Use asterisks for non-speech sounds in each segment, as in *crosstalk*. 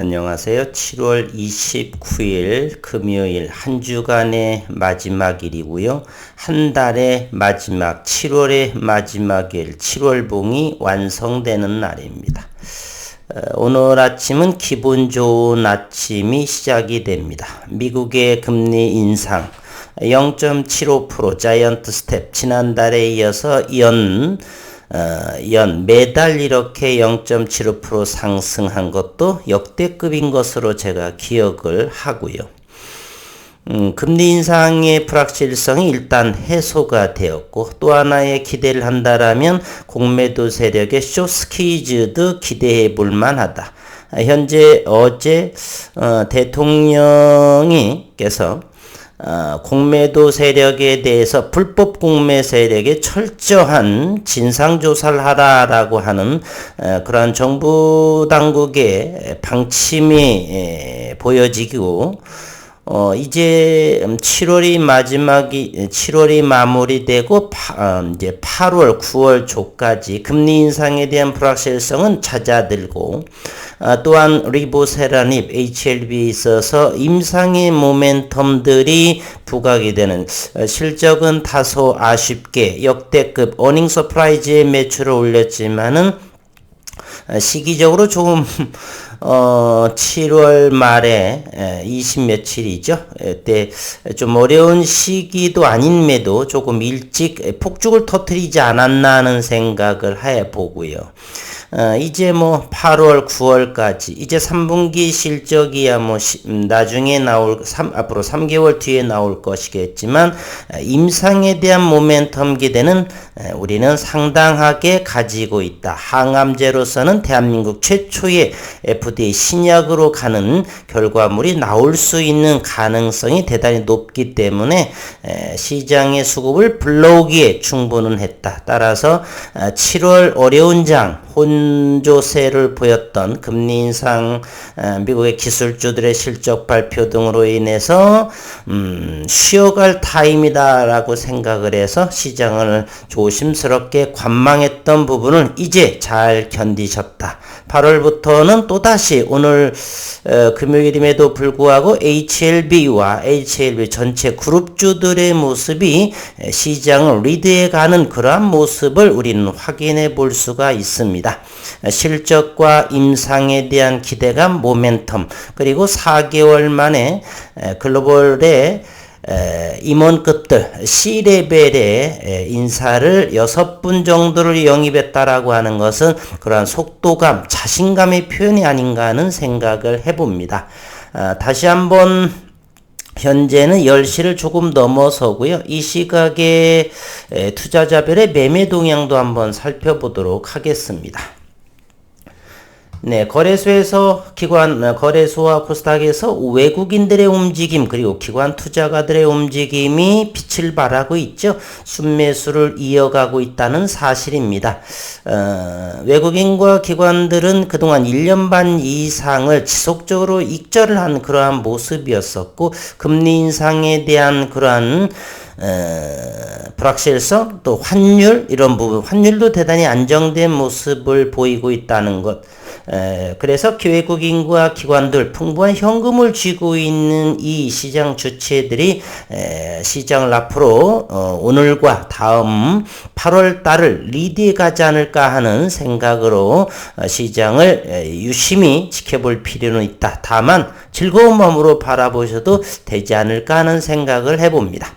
안녕하세요. 7월 29일 금요일 한 주간의 마지막 일이고요. 한 달의 마지막 7월의 마지막 일 7월봉이 완성되는 날입니다. 어, 오늘 아침은 기분 좋은 아침이 시작이 됩니다. 미국의 금리 인상 0.75% 자이언트 스텝 지난달에 이어서 연 어, 연 매달 이렇게 0.75% 상승한 것도 역대급인 것으로 제가 기억을 하고요. 음, 금리 인상의 불확실성이 일단 해소가 되었고 또 하나의 기대를 한다라면 공매도 세력의 쇼스키즈도 기대해 볼 만하다. 현재 어제 어, 대통령이께서 어, 공매도 세력에 대해서 불법 공매 세력에 철저한 진상조사를 하라라고 하는 어, 그러한 정부 당국의 방침이 보여지고 어, 이제 7월이 마지막이, 7월이 마무리되고, 파, 어, 이제 8월, 9월 초까지 금리 인상에 대한 불확실성은 잦아들고, 어, 또한 리보세라닙, HLB에 있어서 임상의 모멘텀들이 부각이 되는, 어, 실적은 다소 아쉽게 역대급 어닝 서프라이즈의 매출을 올렸지만은, 어, 시기적으로 조금 *laughs* 어, 7월 말에 20 며칠이죠. 그때 좀 어려운 시기도 아닌매도 조금 일찍 폭죽을 터트리지 않았나 하는 생각을 해 보고요. 어, 이제 뭐 8월, 9월까지 이제 3분기 실적이야 뭐 시, 음, 나중에 나올 3, 앞으로 3개월 뒤에 나올 것이겠지만 임상에 대한 모멘텀 기대는 우리는 상당하게 가지고 있다. 항암제로서는 대한민국 최초의 FDA 신약으로 가는 결과물이 나올 수 있는 가능성이 대단히 높기 때문에 시장의 수급을 불러오기에 충분은 했다. 따라서 7월 아, 어려운 장 혼조세를 보였던 금리 인상, 미국의 기술주들의 실적 발표 등으로 인해서 음, 쉬어갈 타임이다라고 생각을 해서 시장을 조심스럽게 관망했던 부분을 이제 잘 견디셨다. 8월부터는 또다시 오늘 어, 금요일임에도 불구하고 HLB와 HLB 전체 그룹주들의 모습이 시장을 리드해가는 그러한 모습을 우리는 확인해 볼 수가 있습니다. 실적과 임상에 대한 기대감, 모멘텀, 그리고 4개월 만에 글로벌의 임원급들 C레벨의 인사를 6분 정도를 영입했다라고 하는 것은 그러한 속도감, 자신감의 표현이 아닌가 하는 생각을 해봅니다. 아, 다시 한번 현재는 10시를 조금 넘어서고요. 이 시각에 투자자별의 매매 동향도 한번 살펴보도록 하겠습니다. 네, 거래소에서 기관 어, 거래소와 코스닥에서 외국인들의 움직임 그리고 기관 투자가들의 움직임이 빛을 발하고 있죠. 순매수를 이어가고 있다는 사실입니다. 어, 외국인과 기관들은 그동안 1년 반 이상을 지속적으로 익절을 한 그러한 모습이었었고 금리 인상에 대한 그러한 어, 불확실성 또 환율 이런 부분 환율도 대단히 안정된 모습을 보이고 있다는 것 에, 그래서 기회국인과 기관들 풍부한 현금을 쥐고 있는 이 시장 주체들이 에, 시장을 앞으로 어, 오늘과 다음 8월 달을 리드해 가지 않을까 하는 생각으로 어, 시장을 에, 유심히 지켜볼 필요는 있다. 다만 즐거운 마음으로 바라보셔도 되지 않을까 하는 생각을 해봅니다.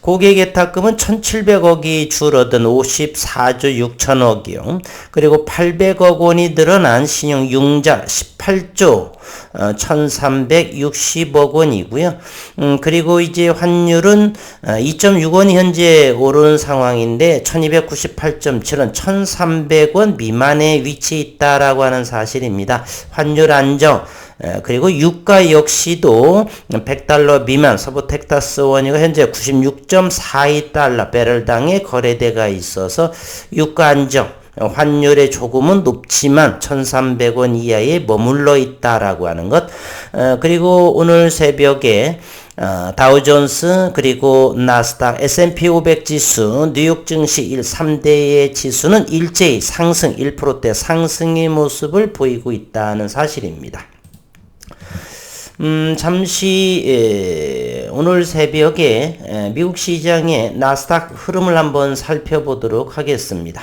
고객예탁금은 1,700억이 줄어든 54조 6천억이요. 그리고 800억 원이 늘어난 신용 융자 18조 1,360억 어, 원이고요. 음, 그리고 이제 환율은 2.6원이 어, 현재 오른 상황인데 1298.7원, 1,300원 미만에 위치해 있다라고 하는 사실입니다. 환율 안정 그리고 유가 역시도 100달러 미만 서부 텍사스 원유가 현재 96.42달러 배럴당의 거래대가 있어서 유가 안정 환율의 조금은 높지만 1,300원 이하에 머물러 있다라고 하는 것. 그리고 오늘 새벽에 어, 다우존스 그리고 나스닥 S&P 500 지수 뉴욕 증시 1 3대의 지수는 일제히 상승 1%대 상승의 모습을 보이고 있다는 사실입니다. 음, 잠시 에, 오늘 새벽에 에, 미국 시장의 나스닥 흐름을 한번 살펴보도록 하겠습니다.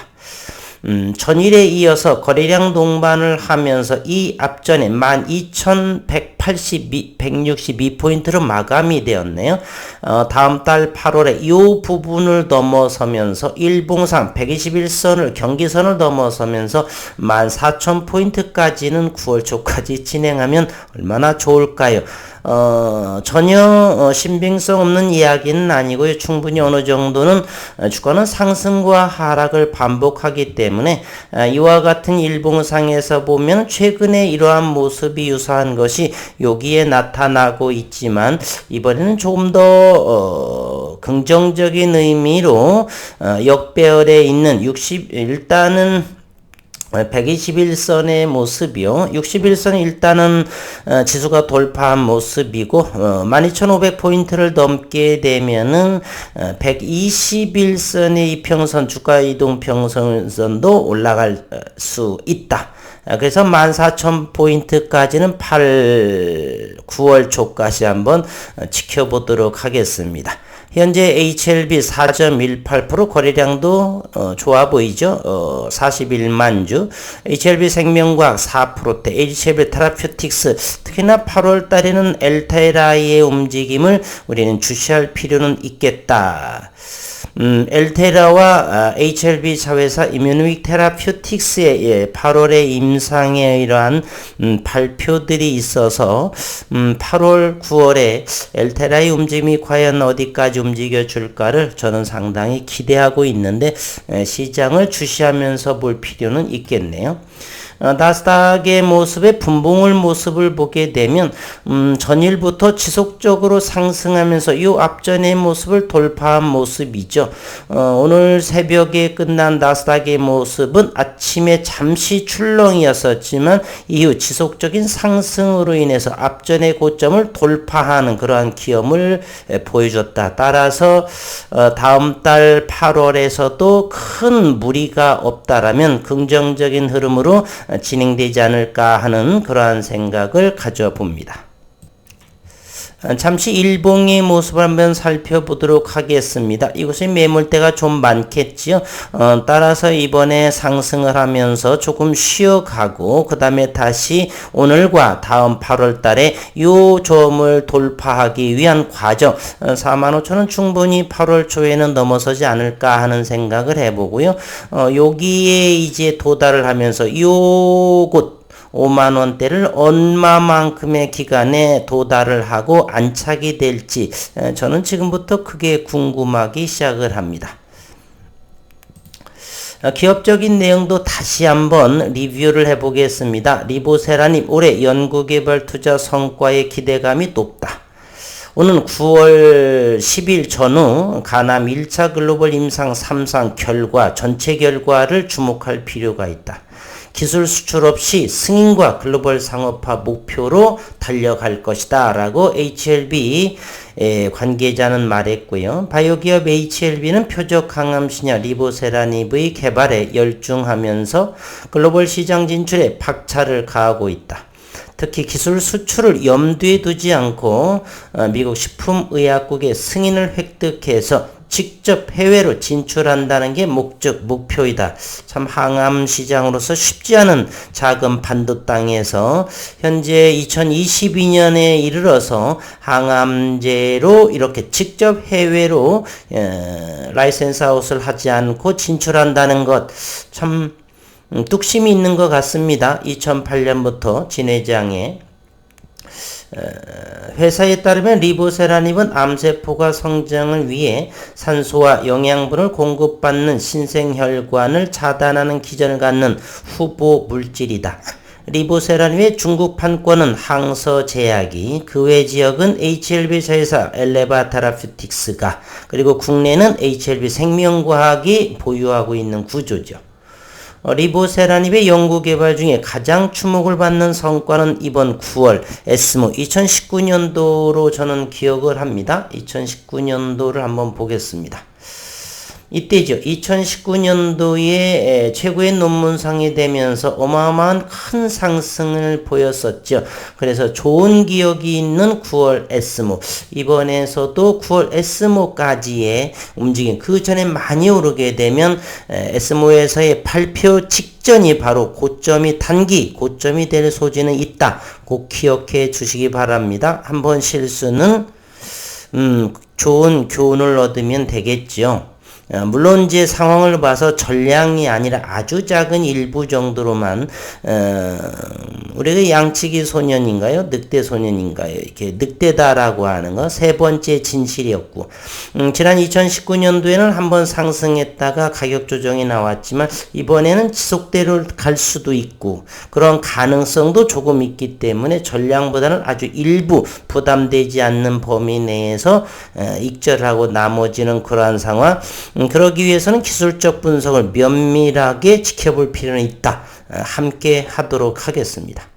음, 전일에 이어서 거래량 동반을 하면서 이 앞전에 12,182, 162포인트로 마감이 되었네요. 어, 다음 달 8월에 이 부분을 넘어서면서 일봉상 121선을 경기선을 넘어서면서 14,000포인트까지는 9월 초까지 진행하면 얼마나 좋을까요? 어, 전혀 어, 신빙성 없는 이야기는 아니고요. 충분히 어느 정도는 어, 주가는 상승과 하락을 반복하기 때문에 어, 이와 같은 일봉상에서 보면 최근에 이러한 모습이 유사한 것이 여기에 나타나고 있지만 이번에는 조금 더 어, 긍정적인 의미로 어, 역배열에 있는 60 일단은 121선의 모습이요. 61선 일단은 어, 지수가 돌파한 모습이고 어, 12,500포인트를 넘게 되면은 어, 121선의 이평선 주가 이동 평선도 올라갈 어, 수 있다. 어, 그래서 14,000포인트까지는 8, 9월 초까지 한번 어, 지켜보도록 하겠습니다. 현재 HLB 4.18% 거래량도 어, 좋아 보이죠. 어, 41만 주. HLB 생명과학 4%대. HLB 테라퓨틱스 특히나 8월 달에는 엘테라의 움직임을 우리는 주시할 필요는 있겠다. 음, 엘테라와 아, HLB 자회사 이뮤닉 테라퓨틱스의 예, 8월의 임상의 이러한 음, 발표들이 있어서 음, 8월, 9월에 엘테라의 움직임이 과연 어디까지 움직여 줄까를 저는 상당히 기대하고 있는데 에, 시장을 주시하면서 볼 필요는 있겠네요. 어, 나스닥의 모습의 분봉을 모습을 보게 되면 음, 전일부터 지속적으로 상승하면서 이 앞전의 모습을 돌파한 모습이죠. 어, 오늘 새벽에 끝난 나스닥의 모습은 아침에 잠시 출렁이었었지만 이후 지속적인 상승으로 인해서 앞전의 고점을 돌파하는 그러한 기염을 보여줬다. 따라서 어, 다음 달 8월에서도 큰 무리가 없다라면 긍정적인 흐름으로 진행되지 않을까 하는 그러한 생각을 가져봅니다. 잠시 일봉의 모습을 한번 살펴보도록 하겠습니다. 이곳에 매물대가 좀 많겠지요. 어, 따라서 이번에 상승을 하면서 조금 쉬어가고 그 다음에 다시 오늘과 다음 8월 달에 요 점을 돌파하기 위한 과정 어, 45,000원 충분히 8월 초에는 넘어서지 않을까 하는 생각을 해보고요. 어, 여기에 이제 도달을 하면서 요곳 5만 원대를 얼마만큼의 기간에 도달을 하고 안착이 될지 저는 지금부터 크게 궁금하기 시작을 합니다. 어, 기업적인 내용도 다시 한번 리뷰를 해보겠습니다. 리보세라님 올해 연구개발 투자 성과의 기대감이 높다. 오는 9월 10일 전후 가남 1차 글로벌 임상 3상 결과 전체 결과를 주목할 필요가 있다. 기술 수출 없이 승인과 글로벌 상업화 목표로 달려갈 것이다. 라고 HLB 관계자는 말했고요. 바이오 기업 HLB는 표적 항암 신약 리보세라닙의 개발에 열중하면서 글로벌 시장 진출에 박차를 가하고 있다. 특히 기술 수출을 염두에 두지 않고 어, 미국 식품의약국의 승인을 획득해서 직접 해외로 진출한다는 게 목적, 목표이다. 참 항암 시장으로서 쉽지 않은 작은 반도 땅에서 현재 2022년에 이르러서 항암제로 이렇게 직접 해외로 에, 라이센스 아웃을 하지 않고 진출한다는 것참 음, 뚝심이 있는 것 같습니다. 2008년부터 진회장에 회사에 따르면 리보세라닙은 암세포가 성장을 위해 산소와 영양분을 공급받는 신생혈관을 차단하는 기전을 갖는 후보 물질이다. 리보세라닙의 중국 판권은 항서제약이 그 외 지역은 HLB 자회사 엘레바 타라퓨틱스가 그리고 국내는 HLB 생명과학이 보유하고 있는 구조죠. 어, 리보세라닙의 연구 개발 중에 가장 주목을 받는 성과는 이번 9월 에스모 2019년도로 저는 기억을 합니다. 2019년도를 한번 보겠습니다. 이때죠. 2019년도에 최고의 논문상이 되면서 어마어마한 큰 상승을 보였었죠. 그래서 좋은 기억이 있는 9월 에스모. 이번에서도 9월 에스모까지의 움직임. 그 전에 많이 오르게 되면 에스모에서의 발표 직전이 바로 고점이 단기 고점이 될 소지는 있다. 꼭 기억해 주시기 바랍니다. 한번 실수는 음, 좋은 교훈을 얻으면 되겠죠. 어, 물론 이제 상황을 봐서 전량이 아니라 아주 작은 일부 정도로만 어, 우리가 양치기 소년인가요? 늑대 소년인가요? 이렇게 늑대다라고 하는 거 세 번째 진실이었고 음, 지난 2019년도에는 한번 상승했다가 가격 조정이 나왔지만 이번에는 지속대로 갈 수도 있고 그런 가능성도 조금 있기 때문에 전량보다는 아주 일부 부담되지 않는 범위 내에서 어, 익절하고 나머지는 그러한 상황 음, 그러기 위해서는 기술적 분석을 면밀하게 지켜볼 필요는 있다. 어, 함께 하도록 하겠습니다.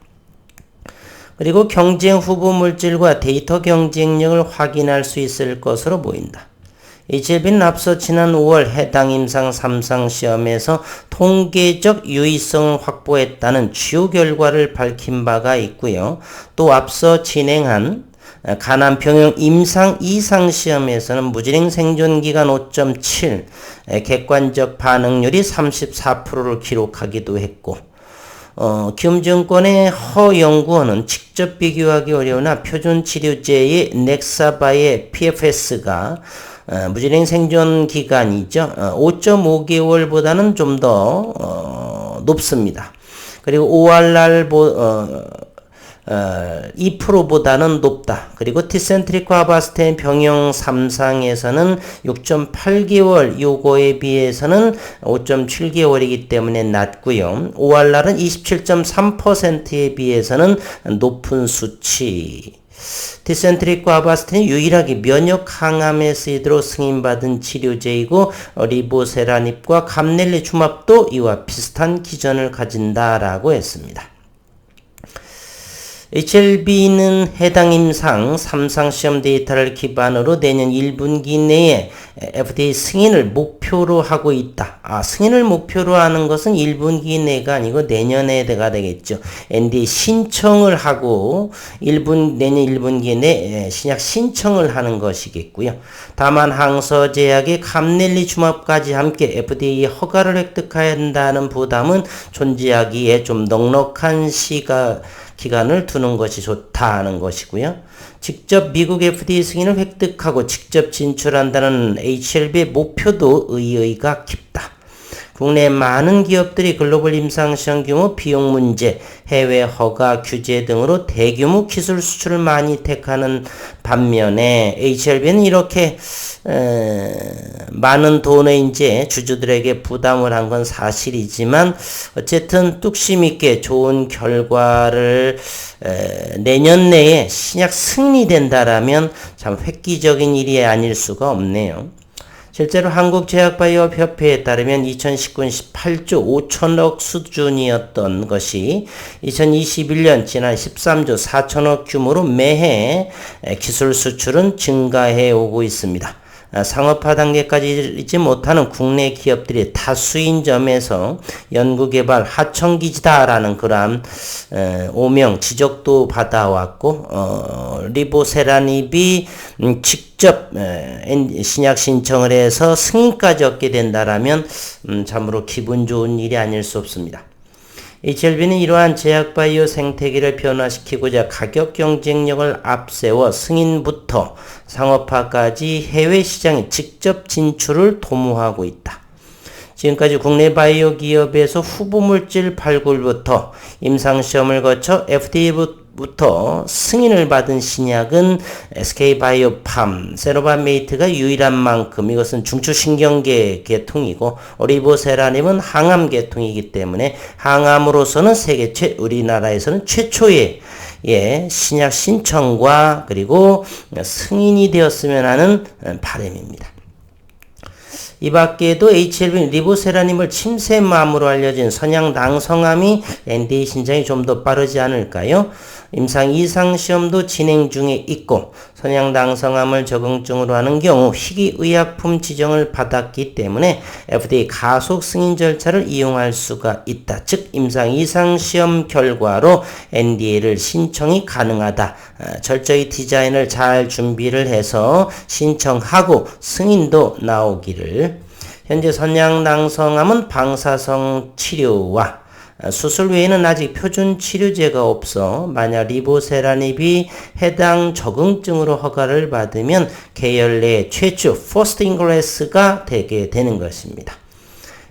그리고 경쟁 후보 물질과 데이터 경쟁력을 확인할 수 있을 것으로 보인다. HLB는 앞서 지난 5월 해당 임상 3상 시험에서 통계적 유의성을 확보했다는 주요 결과를 밝힌 바가 있고요. 또 앞서 진행한 가난 평형 임상 이상 시험에서는 무진행 생존 기간 5.7, 객관적 반응률이 34%를 기록하기도 했고, 어, 기증권의 허 연구원은 직접 비교하기 어려우나 표준 치료제의 넥사바의 PFS가 어, 무진행 생존 기간이죠. 어, 5.5개월보다는 좀더 어, 높습니다. 그리고 ORR 보, 어, 어, 2%보다는 높다. 그리고 티센트릭과 아바스테인 병용 3상에서는 6.8개월 요거에 비해서는 5.7개월이기 때문에 낮고요. ORR은 27.3%에 비해서는 높은 수치. 티센트릭과 아바스틴이 유일하게 면역 항암에 쓰이도록 승인받은 치료제이고 리보세라닙과 감넬리 주맙도 이와 비슷한 기전을 가진다라고 했습니다. HLB는 해당 임상 3상 시험 데이터를 기반으로 내년 1분기 내에 FDA 승인을 목표로 하고 있다. 아, 승인을 목표로 하는 것은 1분기 내가 아니고 내년에 가 되겠죠. NDA 신청을 하고 1분, 내년 1분기 내 신약 신청을 하는 것이겠고요. 다만 항서제약의 감넬리 주합까지 함께 FDA 허가를 획득해야 한다는 부담은 존재하기에 좀 넉넉한 시가 기간을 두는 것이 좋다는 것이고요. 직접 미국 FDA 승인을 획득하고 직접 진출한다는 HLB의 목표도 의의가 깊다. 국내 많은 기업들이 글로벌 임상시험 규모 비용 문제, 해외 허가 규제 등으로 대규모 기술 수출을 많이 택하는 반면에 HLB는 이렇게 에, 많은 돈을 이제 주주들에게 부담을 한 건 사실이지만 어쨌든 뚝심 있게 좋은 결과를 에, 내년 내에 신약 승리된다라면 참 획기적인 일이 아닐 수가 없네요. 실제로 한국제약바이오협회에 따르면 2019년 18조 5천억 수준이었던 것이 2021년 지난 13조 4천억 규모로 매해 기술 수출은 증가해 오고 있습니다. 아, 상업화 단계까지 이르지 못하는 국내 기업들이 다수인 점에서 연구개발 하청기지다라는 그러한 오명 지적도 받아왔고 어, 리보세라닙이 음, 직접 신약 신청을 해서 승인까지 얻게 된다라면 음, 참으로 기분 좋은 일이 아닐 수 없습니다. HLB는 이러한 제약 바이오 생태계를 변화시키고자 가격 경쟁력을 앞세워 승인부터 상업화까지 해외 시장에 직접 진출을 도모하고 있다. 지금까지 국내 바이오 기업에서 후보 물질 발굴부터 임상시험을 거쳐 FDA 부터 승인을 받은 신약은 SK바이오팜, 세로바메이트가 유일한 만큼 이것은 중추신경계 계통이고 오리보세라님은 항암 계통이기 때문에 항암으로서는 세계 최 우리나라에서는 최초의 예, 신약 신청과 그리고 승인이 되었으면 하는 바람입니다. 이 밖에도 HLV 리보세라님을 침샘암으로 알려진 선양 낭성암이 NDA 신청이 좀 더 빠르지 않을까요? 임상 이상 시험도 진행 중에 있고 선양당성암을 적응증으로 하는 경우 희귀의약품 지정을 받았기 때문에 FDA 가속 승인 절차를 이용할 수가 있다. 즉 임상 이상 시험 결과로 NDA를 신청이 가능하다. 어, 철저히 디자인을 잘 준비를 해서 신청하고 승인도 나오기를 현재 선양낭성암은 방사성 치료와 수술 외에는 아직 표준 치료제가 없어 만약 리보세라닙이 해당 적응증으로 허가를 받으면 계열 내 최초 퍼스트 인글래스가 되게 되는 것입니다.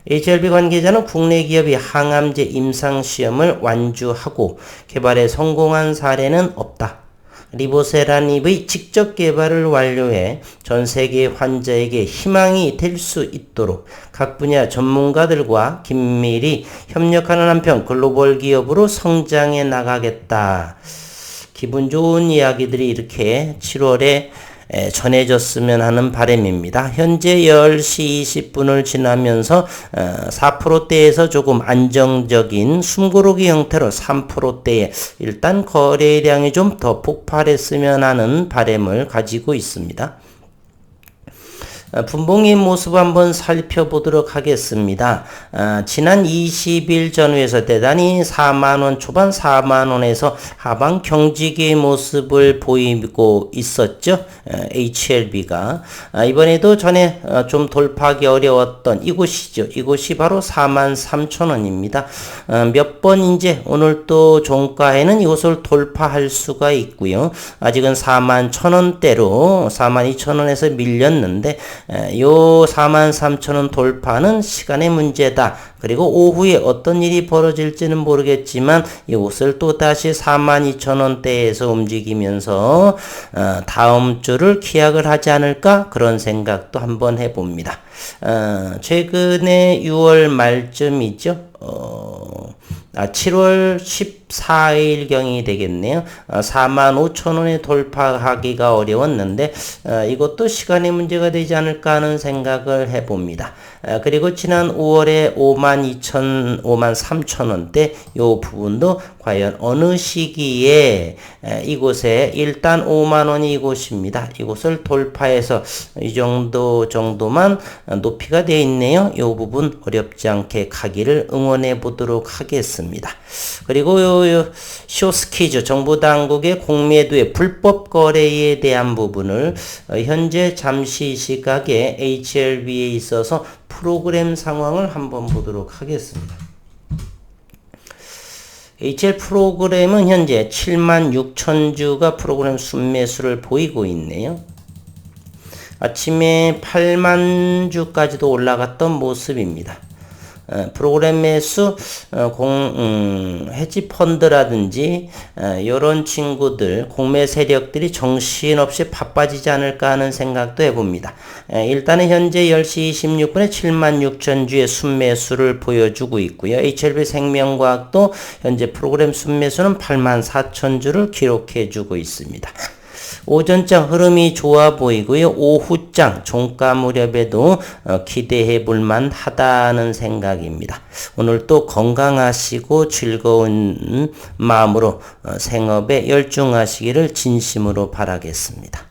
HLB 관계자는 국내 기업이 항암제 임상 시험을 완주하고 개발에 성공한 사례는 없다. 리보세라닙의 직접 개발을 완료해 전 세계 환자에게 희망이 될 수 있도록 각 분야 전문가들과 긴밀히 협력하는 한편 글로벌 기업으로 성장해 나가겠다. 기분 좋은 이야기들이 이렇게 7월에 전해졌으면 하는 바람입니다. 현재 10시 20분을 지나면서 4%대에서 어, 조금 안정적인 숨고르기 형태로 3%대에 일단 거래량이 좀 더 폭발했으면 하는 바람을 가지고 있습니다. 어, 분봉의 모습 한번 살펴보도록 하겠습니다. 아, 지난 20일 전후에서 대단히 4만원, 초반 4만원에서 하방 경직의 모습을 보이고 있었죠. HLB가. 아, 이번에도 전에 어, 좀 돌파하기 어려웠던 이곳이죠. 이곳이 바로 4만 3천원입니다. 어, 몇번 이제 오늘 또 종가에는 이곳을 돌파할 수가 있고요. 아직은 4만 천원대로 4만 2천원에서 밀렸는데 요 43,000원 돌파는 시간의 문제다. 그리고 오후에 어떤 일이 벌어질지는 모르겠지만 이곳을 또 다시 42,000원대에서 움직이면서 어, 다음 주를 기약을 하지 않을까 그런 생각도 한번 해봅니다. 어, 최근에 6월 말쯤이죠. 어, 아, 7월 14일경이 되겠네요. 아, 4만 5천 원에 돌파하기가 어려웠는데 아, 이것도 시간의 문제가 되지 않을까 하는 생각을 해봅니다. 아, 그리고 지난 5월에 5만 2천, 5만 3천 원대 요 부분도 과연 어느 시기에 이곳에 일단 5만 원이 이곳입니다. 이곳을 돌파해서 이 정도 정도만 높이가 되어 있네요. 이 부분 어렵지 않게 가기를 응원해 보도록 하겠습니다. 그리고 요, 요 쇼스키즈 정부 당국의 공매도의 불법 거래에 대한 부분을 어, 현재 잠시 시각에 HLB에 있어서 프로그램 상황을 한번 보도록 하겠습니다. HL 프로그램은 현재 7만 6천 주가 프로그램 순매수를 보이고 있네요. 아침에 8만 주까지도 올라갔던 모습입니다. 어, 프로그램 매수, 어, 공, 음, 헤지 펀드라든지 이런 어, 친구들 공매 세력들이 정신없이 바빠지지 않을까 하는 생각도 해봅니다. 일단은 현재 10시 26분에 7만 6천 주의 순매수를 보여주고 있고요. HLB 생명과학도 현재 프로그램 순매수는 8만 4천 주를 기록해주고 있습니다. 오전장 흐름이 좋아 보이고요. 오후장 종가 무렵에도 어, 기대해 볼 만 하다는 생각입니다. 오늘 또 건강하시고 즐거운 마음으로 어, 생업에 열중하시기를 진심으로 바라겠습니다.